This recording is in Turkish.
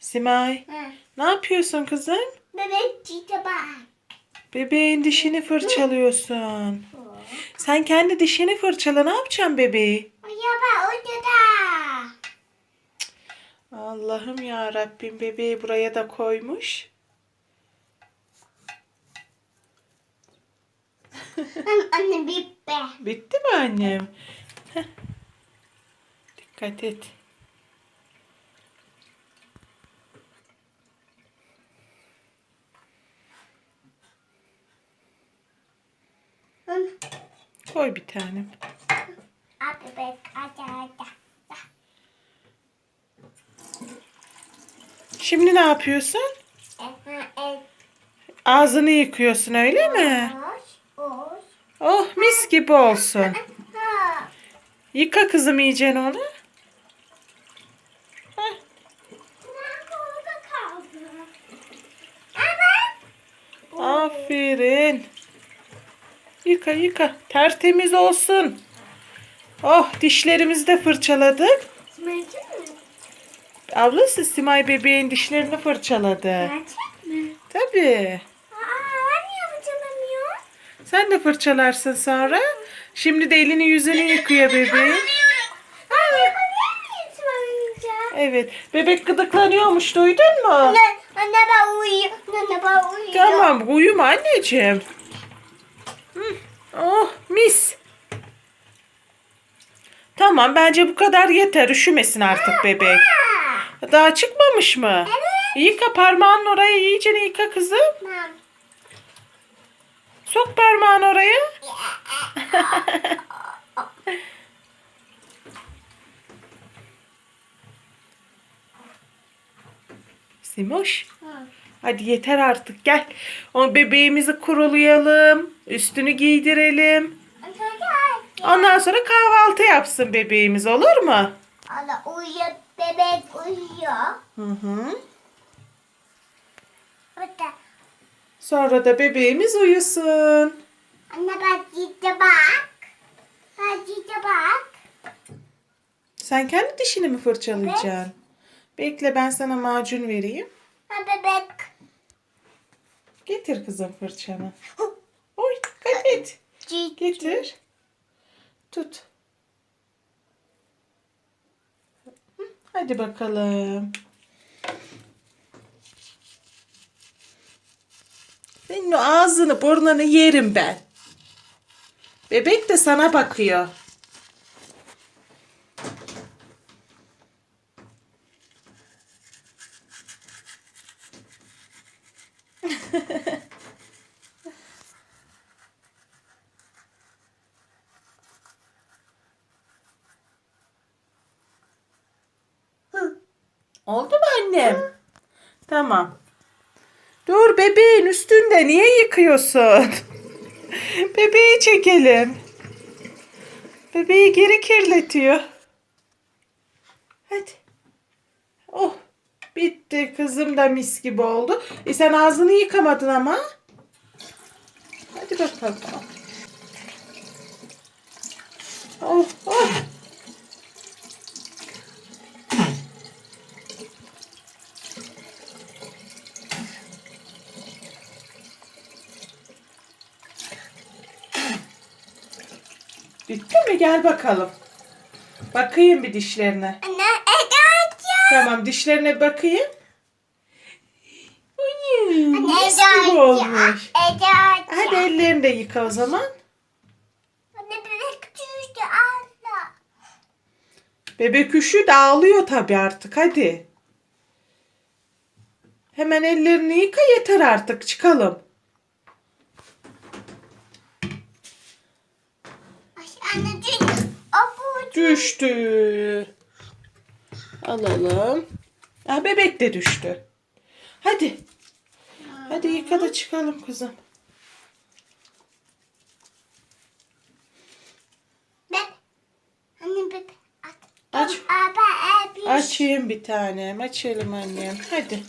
Simay. Ha. Ne yapıyorsun kızım? Bebek çiğde bak. Bebeğin dişini fırçalıyorsun. Sen kendi dişini fırçala ne yapacaksın bebeği? Uyuma uyuda. Allah'ım ya Rabbim bebeği buraya da koymuş. Anne bitti. Bitti mi annem? Dikkat et. Koy bir tane. Al bebek hadi hadi. Şimdi ne yapıyorsun? Ağzını yıkıyorsun öyle mi? Oh mis gibi olsun. Yıka kızım iyice onu. Heh. Aferin. Yıka yıka. Tertemiz olsun. Oh dişlerimizi de fırçaladık. Mercek mi? Ablası Simay bebeğin dişlerini fırçaladı. Mercek mi? Tabii. Aa, ben niye fırçalamıyorum? Sen de fırçalarsın sonra. Şimdi de elini yüzünü yıkıyor bebeğin. Evet. Bebek gıdıklanıyormuş duydun mu? Anne, anne ben uyuyorum. Anne ben uyuyorum. Tamam uyuma anneciğim. Oh mis. Tamam bence bu kadar yeter. Üşümesin artık bebek. Ha. Daha çıkmamış mı? Evet. Yıka parmağın oraya iyice yıka kızım. Tamam. Sok parmağını oraya. Simoş. Hadi yeter artık gel. O bebeğimizi kurulayalım. Üstünü giydirelim. Ondan sonra kahvaltı yapsın bebeğimiz olur mu? Ana uyuyor, bebek uyuyor. Hı hı. Burada. Sonra da bebeğimiz uyusun. Anne bak ciddi bak. Bak ciddi bak. Sen kendi dişini mi fırçalayacaksın? Bekle ben sana macun vereyim. Ha bebek. Getir kızım fırçanı. Ciddi. Getir. Tut. Hadi bakalım. Senin o ağzını burnunu yerim ben. Bebek de sana bakıyor. Oldu mu annem? Tamam. Dur bebeğin üstünde niye yıkıyorsun? Bebeği çekelim. Bebeği geri kirletiyor. Hadi. Oh. Bitti. Kızım da mis gibi oldu. E sen ağzını yıkamadın ama. Hadi bakalım. Oh, oh. Bitti mi? Gel bakalım. Bakayım bir dişlerine. Anne Eda Tamam dişlerine bakayım. Anne mis Eda gibi olmuş. Eda Hadi ellerini de yıka o zaman. Anne bebek düştü anne. Bebek üşü de ağlıyor tabii artık hadi. Hemen ellerini yıka yeter artık çıkalım. Anne düştü. Alalım. Ha, bebek de düştü. Hadi. Hadi yıka da çıkalım kızım. Aç. Açayım bir tanem. Açalım annem. Hadi.